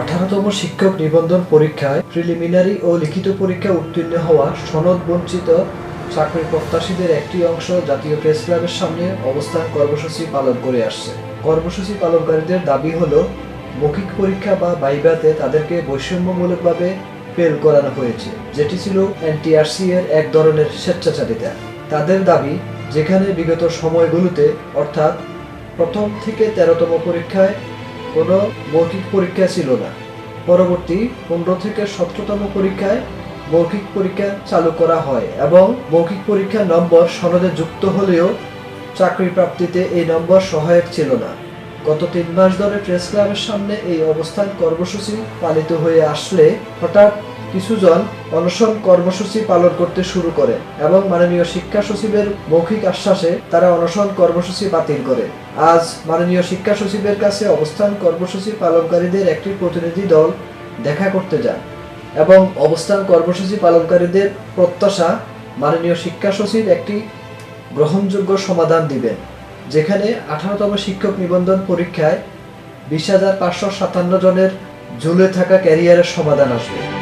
আঠারোতম শিক্ষক নিবন্ধন পরীক্ষায় প্রিলিমিনারি ও লিখিত পরীক্ষা উত্তীর্ণ হওয়া সনদ বঞ্চিত চাকরি প্রত্যাশীদের একটি অংশ জাতীয় প্রেস ক্লাবের সামনে অবস্থান কর্মসূচি পালন করে আসছে। কর্মসূচি পালনকারীদের দাবি হলো, মৌখিক পরীক্ষা বা বাইবাতে তাদেরকে বৈষম্যমূলকভাবে ফেল করানো হয়েছে, যেটি ছিল এনটিআরসি এর এক ধরনের স্বেচ্ছাচারিতা। তাদের দাবি, যেখানে বিগত সময়গুলোতে, অর্থাৎ প্রথম থেকে তেরোতম পরীক্ষায় কোনো মৌখিক পরীক্ষা ছিল না। পরবর্তী পনেরো থেকে সতেরোতম পরীক্ষায় মৌখিক পরীক্ষা চালু করা হয় এবং মৌখিক পরীক্ষার নম্বর সনদে যুক্ত হলেও চাকরি প্রাপ্তিতে এই নম্বর সহায়ক ছিল না। গত তিন মাস ধরে প্রেস ক্লাবের সামনে এই অবস্থান কর্মসূচি পালিত হয়ে আসলে হঠাৎ কিছুজন অনশন কর্মসূচি পালন করতে শুরু করে এবং মাননীয় শিক্ষা সচিবের মৌখিক আশ্বাসে তারা অনশন কর্মসূচি বাতিল করে। আজ মাননীয় শিক্ষা সচিবের কাছে অবস্থান কর্মসূচি পালনকারীদের একটি প্রতিনিধি দল দেখা করতে যান এবং অবস্থান কর্মসূচি পালনকারীদের প্রত্যাশা মাননীয় শিক্ষা সচিব একটি গ্রহণযোগ্য সমাধান দিবেন, যেখানে আঠারোতম শিক্ষক নিবন্ধন পরীক্ষায় বিশ হাজার পাঁচশো সাতান্ন জনের ঝুলে থাকা ক্যারিয়ারের সমাধান আসবে।